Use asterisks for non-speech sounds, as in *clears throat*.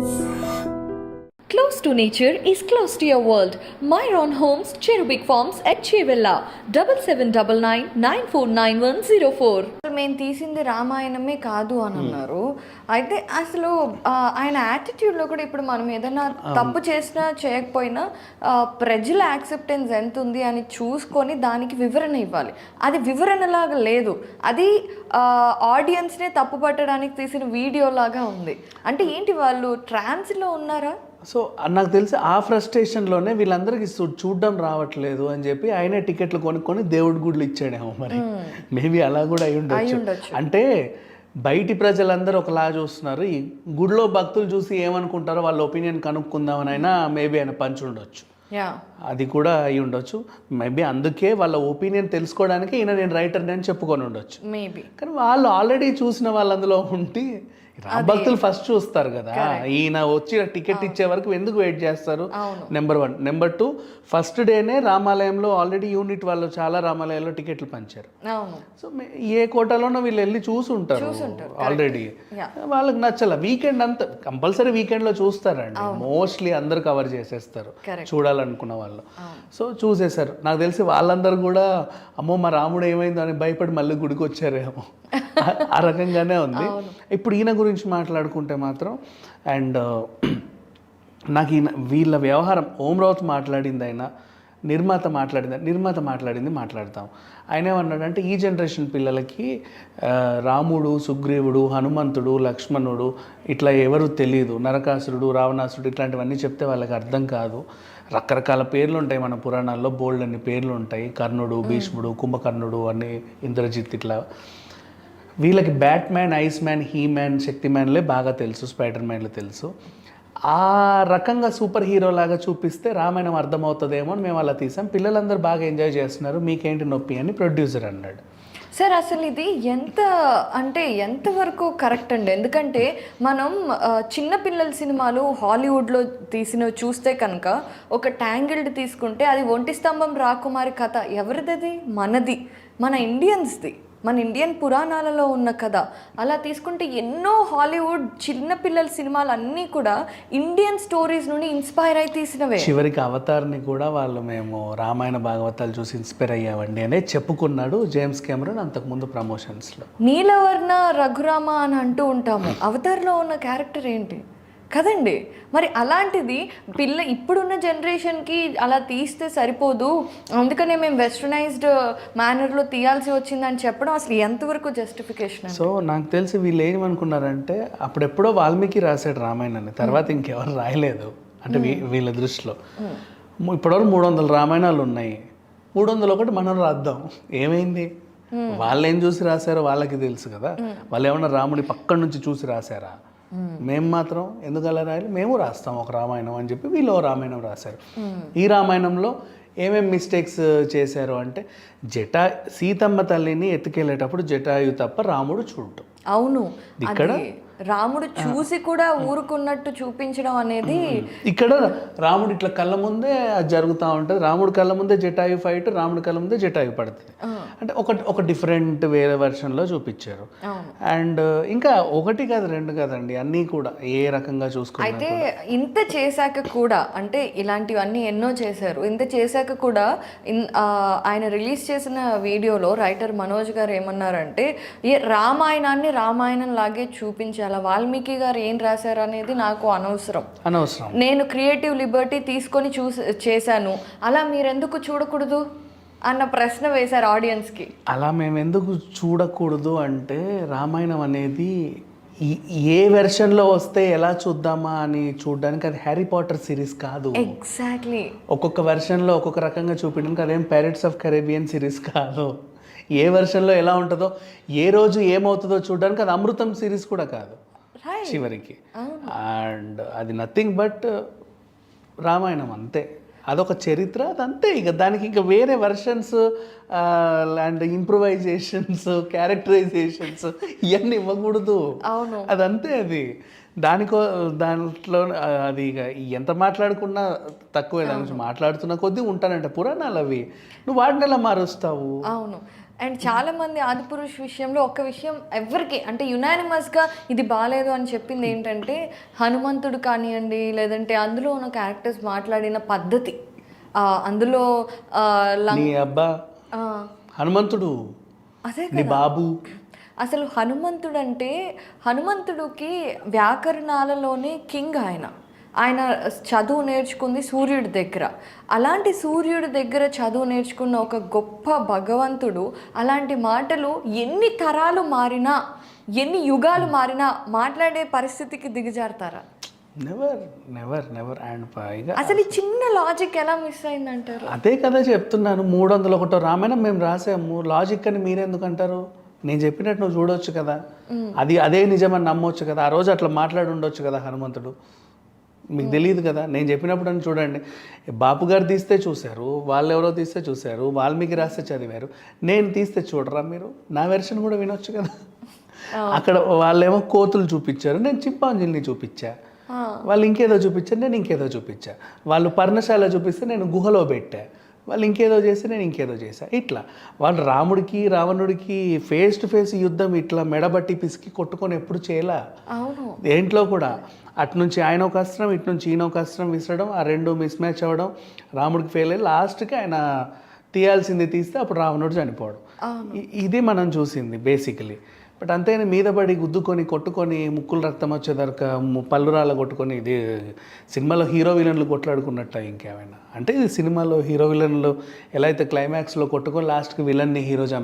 啊 Close to nature is close to your world. Myron Homes, Cherubic Farms at Chevilla, double seven double nine nine four nine one zero four. అసలు మేము తీసింది రామాయణమే కాదు అని అన్నారు. అయితే అసలు ఆయన యాటిట్యూడ్లో కూడా ఇప్పుడు మనం ఏదైనా తప్పు చేసినా చేయకపోయినా ప్రజల యాక్సెప్టెన్స్ ఎంత ఉంది అని చూసుకొని దానికి వివరణ ఇవ్వాలి. అది వివరణలాగా లేదు. అది ఆడియన్స్నే తప్పు పట్టడానికి తీసిన వీడియో లాగా ఉంది. అంటే ఏంటి వాళ్ళు ట్రాన్స్లో ఉన్నారా? సో నాకు తెలిసి ఆ ఫ్రస్ట్రేషన్లోనే వీళ్ళందరికీ చూడ్డం రావట్లేదు అని చెప్పి ఆయనే టికెట్లు కొనుక్కొని దేవుడి గుడ్లు ఇచ్చాడేమో మరి. మేబీ అలా కూడా అయి ఉండొచ్చు. అంటే బయటి ప్రజలందరూ ఒకలా చూస్తున్నారు. ఈ గుడిలో భక్తులు చూసి ఏమనుకుంటారో వాళ్ళ ఒపీనియన్ కనుక్కుందామని అయినా మేబీ ఆయన పంచి ఉండొచ్చు. అది కూడా అయి ఉండొచ్చు. మేబీ అందుకే వాళ్ళ ఒపీనియన్ తెలుసుకోవడానికి ఈయన నేను రైటర్ని అని చెప్పుకొని ఉండొచ్చు. మేబీ. కానీ వాళ్ళు ఆల్రెడీ చూసిన వాళ్ళ అందులో ఉండి రామ్ భక్తులు ఫస్ట్ చూస్తారు కదా. ఈయన వచ్చి టికెట్ ఇచ్చే వరకు ఎందుకు వెయిట్ చేస్తారు? Number one number two first డేనే రామాలయంలో ఆల్రెడీ యూనిట్ వాళ్ళు చాలా రామాలయాల్లో టికెట్లు పంచారు. సో ఏ కోటలోనో వీళ్ళు వెళ్ళి చూసి ఉంటారు ఆల్రెడీ వాళ్ళకి నచ్చల. వీకెండ్ అంతా కంపల్సరీ వీకెండ్లో చూస్తారండి. మోస్ట్లీ అందరు కవర్ చేసేస్తారు. చూడాలనుకున్న వాళ్ళు. సో చూసేశారు. నాకు తెలిసి వాళ్ళందరూ కూడా అమ్మో మా రాముడు ఏమైందో అని భయపడి మళ్ళీ గుడికి వచ్చారేమో ఆ- రకంగానే ఉంది. ఇప్పుడు ఈయన గురించి మాట్లాడుకుంటే మాత్రం అండ్ *clears throat* నాకు ఈయన వీళ్ళ వ్యవహారం ఓం రావుత్ మాట్లాడింది అయినా నిర్మాత మాట్లాడింది నిర్మాత మాట్లాడింది మాట్లాడతాం. ఆయన ఏమన్నాడంటే ఈ జనరేషన్ పిల్లలకి రాముడు సుగ్రీవుడు హనుమంతుడు లక్ష్మణుడు ఇట్లా ఎవరు తెలియదు నరకాసురుడు రావణాసురుడు ఇట్లాంటివన్నీ చెప్తే వాళ్ళకి అర్థం కాదు. రకరకాల పేర్లు ఉంటాయి మన పురాణాల్లో బోల్డ్ అన్ని పేర్లు ఉంటాయి కర్ణుడు భీష్ముడు కుంభకర్ణుడు అని ఇంద్రజిత్ ఇట్లా వీళ్ళకి Batman Iceman he man శక్తి మ్యాన్లే బాగా తెలుసు స్పైడర్ మ్యాన్లు తెలుసు. ఆ రకంగా సూపర్ హీరో లాగా చూపిస్తే రామాయణం అర్థమవుతుందేమో అని మేము అలా తీసాం. పిల్లలందరూ బాగా ఎంజాయ్ చేస్తున్నారు. మీకేంటి నొప్పి అని ప్రొడ్యూసర్ అన్నాడు. సార్ అసలు ఇది ఎంత అంటే ఎంతవరకు కరెక్ట్ అండి? ఎందుకంటే మనం చిన్నపిల్లల చిన్న పిల్లల సినిమాలు హాలీవుడ్లో తీసినవి చూస్తే కనుక ఒక ట్యాంగిల్డ్ తీసుకుంటే అది ఒంటి స్తంభం రాకుమారి కథ. ఎవరిది మనది. మన ఇండియన్స్ది. మన ఇండియన్ పురాణాలలో ఉన్న కథ. అలా తీసుకుంటే ఎన్నో హాలీవుడ్ చిన్న పిల్లల సినిమాలు అన్నీ కూడా ఇండియన్ స్టోరీస్ నుండి ఇన్స్పైర్ అయి తీసినవే. చివరికి అవతార్ని కూడా వాళ్ళు మేము రామాయణ భాగవతాలు చూసి ఇన్స్పైర్ అయ్యామండి అనే చెప్పుకున్నాడు జేమ్స్ కెమెరన్ అంతకుముందు ప్రమోషన్స్లో. నీలవర్ణ రఘురామ అని అంటూ ఉంటాము. అవతార్లో ఉన్న క్యారెక్టర్ ఏంటి? కదండి. మరి అలాంటిది పిల్ల ఇప్పుడున్న జనరేషన్కి అలా తీస్తే సరిపోదు. అందుకనే మేము వెస్టర్నైజ్డ్ మేనర్లో తీయాల్సి వచ్చిందని చెప్పడం అసలు ఎంతవరకు జస్టిఫికేషన్ సో నాకు తెలిసి వీళ్ళు ఏమనుకున్నారంటే అప్పుడెప్పుడో వాల్మీకి రాశాడు రామాయణాన్ని. తర్వాత ఇంకెవరు రాయలేదు. అంటే వీళ్ళ దృష్టిలో. ఇప్పటివరకు మూడు వందల రామాయణాలు ఉన్నాయి. మూడు వందలు ఒకటి మనం రాద్దాం. ఏమైంది? వాళ్ళు ఏం చూసి రాశారో వాళ్ళకి తెలుసు కదా. వాళ్ళు ఏమన్నా రాముడి పక్కన నుంచి చూసి రాశారా? మేము మాత్రం ఎందుకు అలా రాయాలి? మేము రాస్తాం ఒక రామాయణం అని చెప్పి వీళ్ళు రామాయణం రాశారు. ఈ రామాయణంలో ఏమేం మిస్టేక్స్ చేశారు అంటే జటా సీతమ్మ తల్లిని ఎత్తుకెళ్ళేటప్పుడు జటాయు తప్ప రాముడు చూడటం. అవును. ఇక్కడ? రాముడు చూసి కూడా ఊరుకున్నట్టు చూపించడం అనేది ఇక్కడ రాముడు ఇట్లా కళ్ళ ముందే అది జరుగుతూ ఉంటుంది. రాముడు కళ్ళ ముందే జటాయు ఫైట్ రాముడి కళ్ళ ముందే జటాయు పడుతుంది. అంటే ఒక ఒక డిఫరెంట్ వేరే వెర్షన్లో చూపించారు. అండ్ ఇంకా ఒకటి కాదు రెండు కాదండి. అన్నీ కూడా ఏ రకంగా చూసుకున్నా అయితే ఇంత చేశాక కూడా అంటే ఇలాంటివన్నీ ఎన్నో చేశారు. ఇంత చేశాక కూడా ఆయన రిలీజ్ చేసిన వీడియోలో రైటర్ మనోజ్ గారు ఏమన్నారంటే ఈ రామాయణాన్ని రామాయణం లాగే చూపించాల వాల్మీకి గారు ఏం రాశారు అనేది నాకు అనవసరం. అనవసరం. నేను క్రియేటివ్ లిబర్టీ తీసుకొని చూసి చేశాను. అలా మీరెందుకు చూడకూడదు? అన్న ప్రశ్న వేశారు ఆడియన్స్కి. అలా మేము ఎందుకు చూడకూడదు అంటే రామాయణం అనేది ఏ వెర్షన్లో వస్తే ఎలా చూద్దామా అని చూడడానికి అది హ్యారీ పాటర్ సిరీస్ కాదు. ఎగ్జాక్ట్లీ. ఒక్కొక్క వెర్షన్లో ఒక్కొక్క రకంగా చూపించడానికి అదేం ప్యారెట్స్ ఆఫ్ కరేబియన్ సిరీస్ కాదు. ఏ వెర్షన్లో ఎలా ఉంటుందో ఏ రోజు ఏమవుతుందో చూడడానికి అది అమృతం సిరీస్ కూడా కాదు చివరికి. అండ్ అది నథింగ్ బట్ రామాయణం అంతే. అదొక చరిత్ర అది అంతే ఇక దానికి ఇంకా వేరే వెర్షన్స్ అండ్ ఇంప్రూవైజేషన్స్ క్యారెక్టరైజేషన్స్ ఇవన్నీ ఇవ్వకూడదు. అవును. అదంతే అది. దానికో దాంట్లో అది ఇక ఎంత మాట్లాడుకున్నా తక్కువే దాని గురించి మాట్లాడుతున్న కొద్దీ ఉంటానంట. పురాణాలు అవి. నువ్వు వాటిని ఎలా మారుస్తావు? అవును. అండ్ చాలా మంది ఆదిపురుష్ విషయంలో ఒక విషయం ఎవరికి అంటే యునానిమస్గా ఇది బాగాలేదు అని చెప్పింది ఏంటంటే హనుమంతుడు కానివ్వండి లేదంటే అందులో ఉన్న క్యారెక్టర్స్ మాట్లాడిన పద్ధతి. అందులో అబ్బా. హనుమంతుడు. అదే బాబు. అసలు హనుమంతుడు అంటే హనుమంతుడికి వ్యాకరణాలలోనే కింగ్ ఆయన. ఆయన చదువు నేర్చుకుంది సూర్యుడి దగ్గర. అలాంటి సూర్యుడి దగ్గర చదువు నేర్చుకున్న ఒక గొప్ప భగవంతుడు అలాంటి మాటలు ఎన్ని తరాలు మారినా ఎన్ని యుగాలు మారినా మాట్లాడే పరిస్థితికి దిగజారుతారా? నెవర్ నెవర్ నెవర్ అండ్ పైగా అసలు ఈ చిన్న లాజిక్ ఎలా మిస్ అయిందంటారు? అదే కదా చెప్తున్నాను. మూడు వందల ఒకటో రామాయణం మేము రాసాము. లాజిక్ అని మీరెందుకు అంటారు? నేను చెప్పినట్టు నువ్వు చూడొచ్చు కదా. అది అదే నిజమని నమ్మొచ్చు కదా. ఆ రోజు అట్లా మాట్లాడి ఉండొచ్చు కదా హనుమంతుడు. మీకు తెలియదు కదా. నేను చెప్పినప్పుడు అని చూడండి. బాపు గారు తీస్తే చూశారు వాళ్ళు ఎవరో తీస్తే చూశారు వాల్మీకి రాస్తే చదివారు. నేను తీస్తే చూడరా మీరు? నా వెర్షన్ కూడా వినొచ్చు కదా. అక్కడ వాళ్ళేమో కోతులు చూపించారు నేను చింపాంజీని చూపించా. వాళ్ళు ఇంకేదో చూపించారు నేను ఇంకేదో చూపించా. వాళ్ళు పర్ణశాల చూపిస్తే నేను గుహలో పెట్టా. వాళ్ళు ఇంకేదో చేస్తే నేను ఇంకేదో చేశా. ఇట్లా. వాళ్ళు రాముడికి రావణుడికి ఫేస్ టు ఫేస్ యుద్ధం ఇట్లా మెడబట్టి పిసికి కొట్టుకొని ఎప్పుడు చేయలా? దేంట్లో కూడా. అటు నుంచి ఆయన ఒక అస్త్రం ఇటు నుంచి ఈయన ఒక అస్త్రం విసరడం ఆ రెండు మిస్ మ్యాచ్ అవ్వడం రాముడికి ఫెయిల్ అయ్యి లాస్ట్కి ఆయన తీయాల్సింది తీస్తే అప్పుడు రావణుడు చనిపోవడం. ఇది మనం చూసింది బేసికలీ బట్ అంతే మీద పడి గుద్దుకొని కొట్టుకొని ముక్కులు రక్తం వచ్చేదాకా ము- కొట్టుకొని ఇది సినిమాలో హీరో విలన్లు కొట్లాడుకున్నట్ట ఇంకేమైనా? అంటే ఇది సినిమాలో హీరో విలన్లు ఎలా అయితే క్లైమాక్స్లో కొట్టుకొని లాస్ట్కి విలన్ని హీరో